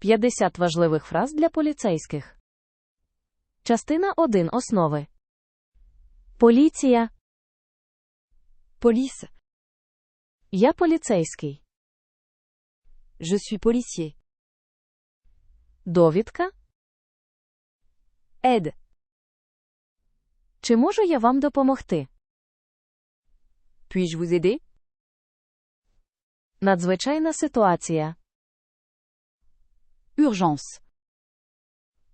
50 важливих фраз для поліцейських. Частина 1 основи. Поліція. Police. Я поліцейський. Je suis policier. Довідка. Aide. Чи можу я вам допомогти? Puis-je vous aider Надзвичайна ситуація. Urgence.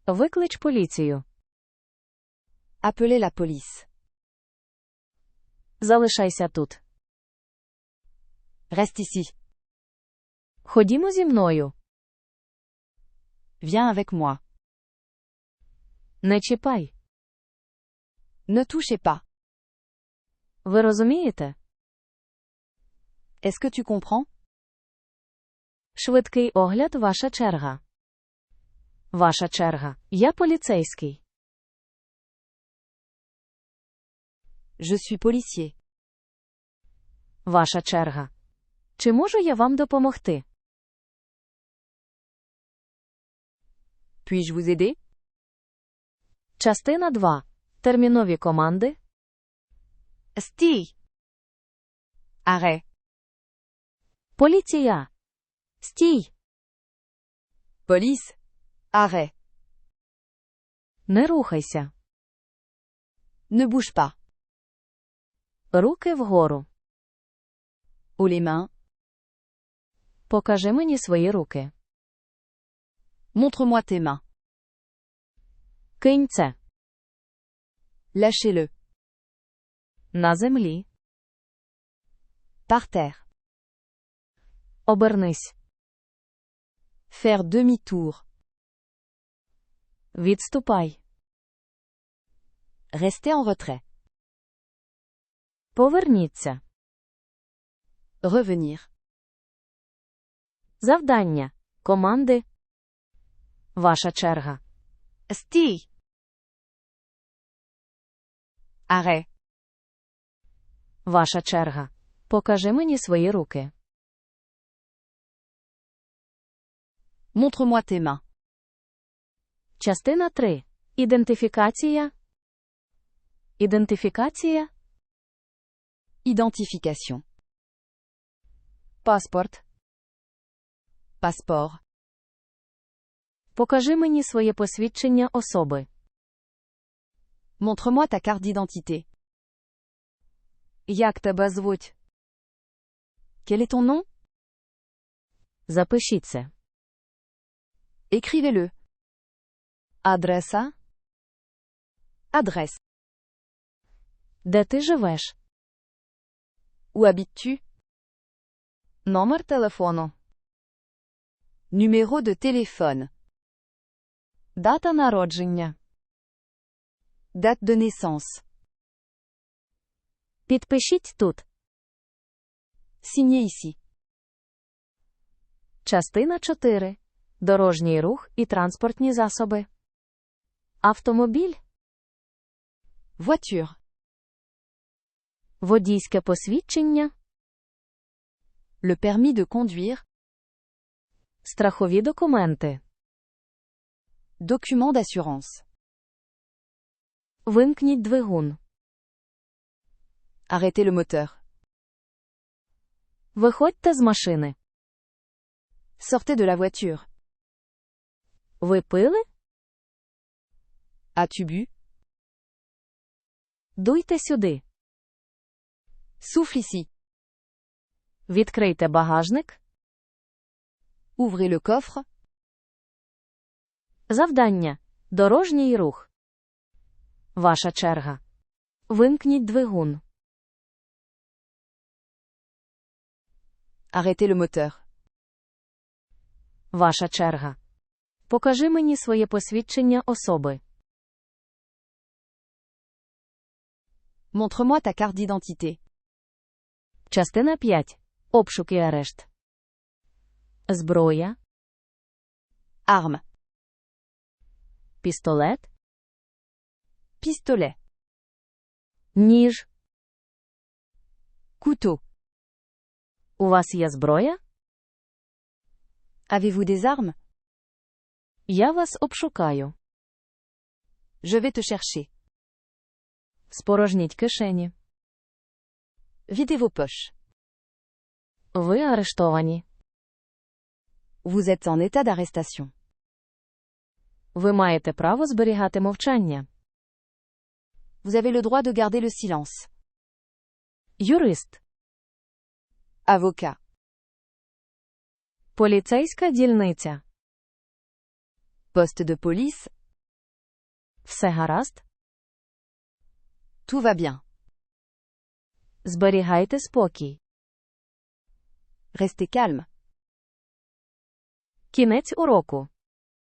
Виклич поліцію. Appelez la police. Залишайся тут. Reste ici. Ходімо зі мною. Viens avec moi. Не чіпай. Ne touchez pas. Ви розумієте? Est-ce que tu comprends Швидкий огляд ваша черга. Ваша черга. Я поліцейський. Je suis policier. Ваша черга. Чи можу я вам допомогти? Puis-je vous aider Частина 2. Термінові команди. Стій. Arrêt. Поліція. Стій. Police. Arrêt. Не рухайся. Ne bouge pas. Руки вгору. Les mains. Покажи мені свої руки. Montre-moi tes mains. Кинь це. Lâchez-le. На землі. Par terre. Обернись. Faire demi-tour. Відступай. Rester en retrait. Поверніться. Revenir. Завдання. Команди. Ваша черга. Стій. Arrêt. Ваша черга. Покажи мені свої руки. Montre-moi tes mains. Частина 3. Ідентифікація. Ідентифікація. Identification. Паспорт. Passeport. Покажи мені своє посвідчення особи. Montre-moi ta carte d'identité. Як тебе звуть? Quel est ton nom Запишіть це. Écrivez-le. Адреса. Adresse. Де ти живеш? Où habites-tu Номер телефону. Numéro de téléphone. Дата народження. Date de naissance. Підпишіть тут. Signez. Частина 4. Дорожній рух і транспортні засоби. Автомобіль. Voiture. Водійське посвідчення. Le permis de conduire. Страхові документи. Document d'assurance. Вимкніть двигун. Arrêtez le moteur. Виходьте з машини. Sortez de la voiture. Ви пили? As-tu bu Дуйте сюди. Souffle ici. Відкрийте багажник. Ouvrez le coffre. Завдання. Дорожній рух. Ваша черга. Вимкніть двигун. Arrêtez le moteur. Ваша черга. Покажи мені своє посвідчення особи. Montre-moi ta carte d'identité. Частина 5. Обшук і арешт. Зброя. Arme. Пістолет. Pistolet. Ніж. Couteau. У вас є зброя? Avez-vous des armes Я вас обшукаю. Je vais te chercher. Спорожніть кишені. Videz vos poches. Ви арештовані. Vous êtes en état d'arrestation. Ви маєте право зберігати мовчання. Vous avez le droit de garder le silence. Юрист. Avocat. Поліцейська дільниця. Poste de police. Все гаразд? Tout va bien. Зберігайте спокій. Restez calme. Кінець уроку.